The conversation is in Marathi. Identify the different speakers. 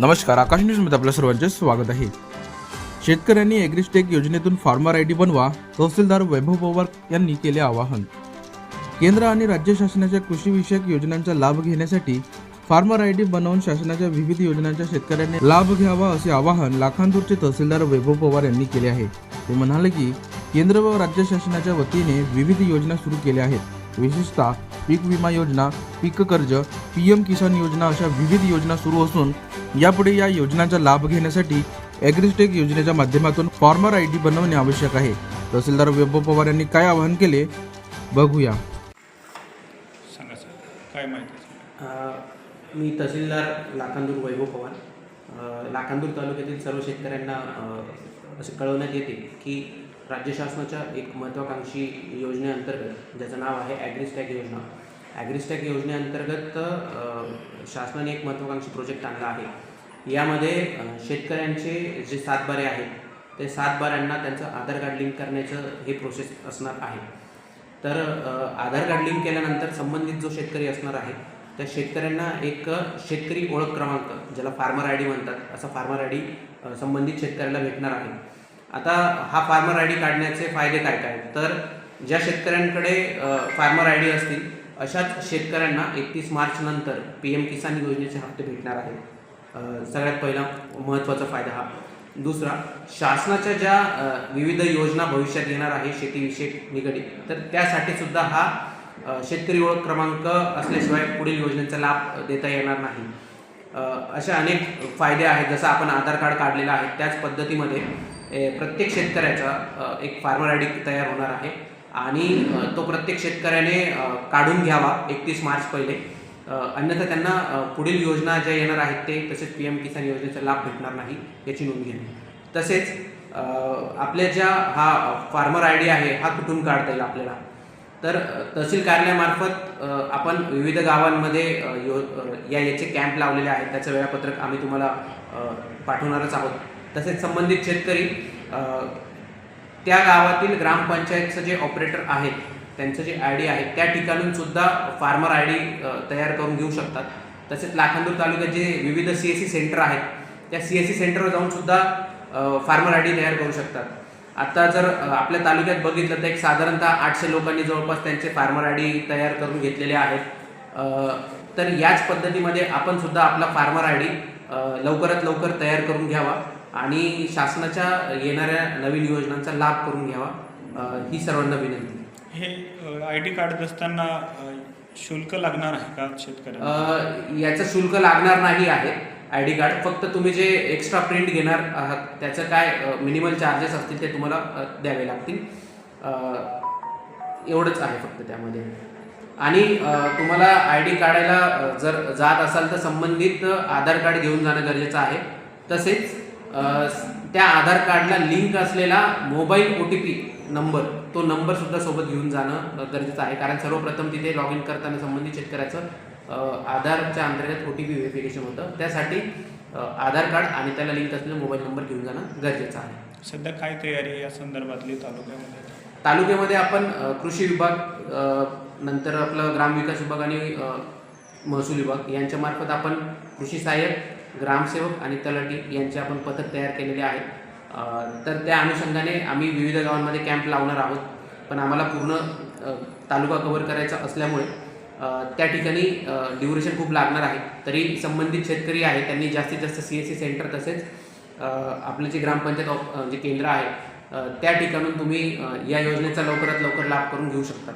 Speaker 1: नमस्कार आकाश न्यूजमध्ये आपल्या सर्वांचे स्वागत आहे. शेतकऱ्यांनी एग्रिस्टेक योजनेतून फार्मर आय डी बनवा तहसीलदार वैभव पवार यांनी केले आवाहन. केंद्र आणि राज्य शासनाच्या कृषीविषयक योजनांचा लाभ घेण्यासाठी फार्मर आय डी बनवून शासनाच्या विविध योजनांच्या शेतकऱ्यांनी लाभ घ्यावा असे आवाहन लाखांदूरचे तहसीलदार वैभव पवार यांनी केले आहे. ते म्हणाले की केंद्र व राज्य शासनाच्या वतीने विविध योजना सुरू केल्या आहेत. विशेषतः पीक विमा योजना पीक कर्ज पी एम किसान योजना अशा विविध योजना सुरू असून यापुढे या योजनांचा लाभ घेण्यासाठी ॲग्रिस्टेक योजनेच्या माध्यमातून फार्मर आय डी बनवणे आवश्यक आहे. तहसीलदार वैभव पवार यांनी काय आवाहन केले? बघूया.
Speaker 2: सांगा सर काय माहिती
Speaker 3: मी तहसीलदार लाखांदूर वैभव पवार. लाखांदूर तालुक्यातील सर्व शेतकऱ्यांना असे कळवण्यात येते की राज्य शासनाच्या एक महत्त्वाकांक्षी योजनेअंतर्गत ज्याचं नाव आहे ॲग्रिस्टॅक योजना. ॲग्रिस्टॅक योजनेअंतर्गत शासनाने एक महत्त्वाकांक्षी प्रोजेक्ट आणला आहे. यामध्ये शेतकऱ्यांचे जे सातबारे आहेत ते सातबाऱ्यांना त्यांचं आधार कार्ड लिंक करण्याचं हे प्रोसेस असणार आहे. तर आधार कार्ड लिंक केल्यानंतर संबंधित जो शेतकरी असणार आहे त्या शेतकऱ्यांना एक शेतकरी ओळख क्रमांक ज्याला फार्मर आय डी म्हणतात असा फार्मर आय डी संबंधित शेतकऱ्याला भेटणार आहे. आता हा फार्मर आय डी काढण्याचे फायदे काय काय? तर ज्या शेतकऱ्यांकडे फार्मर आय डी असतील अशाच शेतकऱ्यांना एकतीस मार्च नंतर पी एम किसान योजनेचे हप्ते भेटणार आहेत. सगळ्यात पहिला महत्त्वाचा फायदा हा. दुसरा शासनाच्या ज्या विविध योजना भविष्यात येणार आहे शेतीविषयक निगडीत तर त्यासाठी सुद्धा हा शेतकरी ओळख क्रमांक असल्याशिवाय पुढील योजनेचा लाभ देता येणार नाही. अशा अनेक फायदे आहेत. जसं आपण आधार कार्ड काढलेलं आहे त्याच पद्धतीमध्ये प्रत्येक शेतकऱ्याचा एक फार्मर आय डी तयार होणार आहे. आणि तो प्रत्येक शेतकऱ्याने काढून घ्यावा एकतीस मार्च पहिले. अन्यथा त्यांना पुढील योजना ज्या येणार आहेत ते तसेच पी एम किसान योजनेचा लाभ भेटणार नाही याची नोंद घेणे तसेच आपल्या ज्या हा फार्मर आय डी आहे हा कुठून काढता येईल आपल्याला? तर तहसील कार्यालयामार्फत आपण विविध गावांमध्ये यो या याचे कॅम्प लावलेले आहेत. त्याचं वेळापत्रक आम्ही तुम्हाला पाठवणारच आहोत. तसेच संबंधित शेतकरी त्या गावातील ग्रामपंचायतचं जे ऑपरेटर आहेत त्यांचं जे आय डी आहे त्या ठिकाणून सुद्धा फार्मर आय डी तयार करून घेऊ शकतात. तसेच लाखांदूर तालुक्यात जे विविध सी एस सी सेंटर आहेत त्या सी एस सी सेंटरवर जाऊन सुद्धा फार्मर आय डी तयार करू शकतात. आता जर आपल्या तालुक्यात बघितलं तर एक साधारणतः आठशे लोकांनी जवळपास त्यांचे फार्मर आय डी तयार करून घेतलेले आहेत. तर याच पद्धतीमध्ये आपण सुद्धा आपला फार्मर आय डी लवकरात लवकर तयार करून घ्यावा. आणि शासनाच्या येणाऱ्या नवीन योजनांचा लाभ करून घ्यावा. ही सर्वांना विनंती.
Speaker 2: हे आय डी काढत असताना शुल्क लागणार आहे का शेतकऱ्यांना?
Speaker 3: अ, याचं शुल्क लागणार नाही आहे आय डी कार्ड. फक्त तुम्ही जे एक्स्ट्रा प्रिंट घेणार आहात त्याचं काय मिनिमल चार्जेस असतील ते तुम्हाला द्यावे लागतील. एवढंच आहे फक्त त्यामध्ये. आणि तुम्हाला आय डी काढायला जर जात असाल तर संबंधित आधार कार्ड घेऊन जाणं गरजेचं आहे. तसेच त्या आधार कार्डला लिंक असलेला mobile O T P number तो नंबर सुद्धा सोबत घेऊन जाणं गरजेचं आहे. कारण सर्वप्रथम तिथे लॉग इन करताना संबंधित शेतकऱ्याचं आधारच्या अंतर्गत ओ टी पी व्हेरिफिकेशन होतं. त्यासाठी आधार कार्ड आणि त्याला लिंक असलेला मोबाईल नंबर घेऊन जाणं गरजेचं आहे.
Speaker 2: सध्या काय तयारी या संदर्भातली तालुक्यामध्ये?
Speaker 3: तालुक्यामध्ये आपण कृषी विभाग नंतर आपलं ग्रामविकास विभाग आणि महसूल विभाग यांच्यामार्फत आपण कृषी सहाय्यक ग्रामसेवक आणि तलाठी यांचे आपण पथक तयार केलेले आहेत. तर त्या अनुषंगाने आम्ही विविध गावांमध्ये कॅम्प लावणार आहोत. पण आम्हाला पूर्ण तालुका कव्हर करायचा असल्यामुळे त्या ठिकाणी ड्युरेशन खूप लागणार आहे. तरी संबंधित शेतकरी आहे त्यांनी जास्तीत जास्त सी एस सी सेंटर तसेच आपलं जे ग्रामपंचायत ऑफ- जे केंद्र आहे त्या ठिकाणून तुम्ही या योजनेचा लवकरात लवकर लाभ करून घेऊ शकता.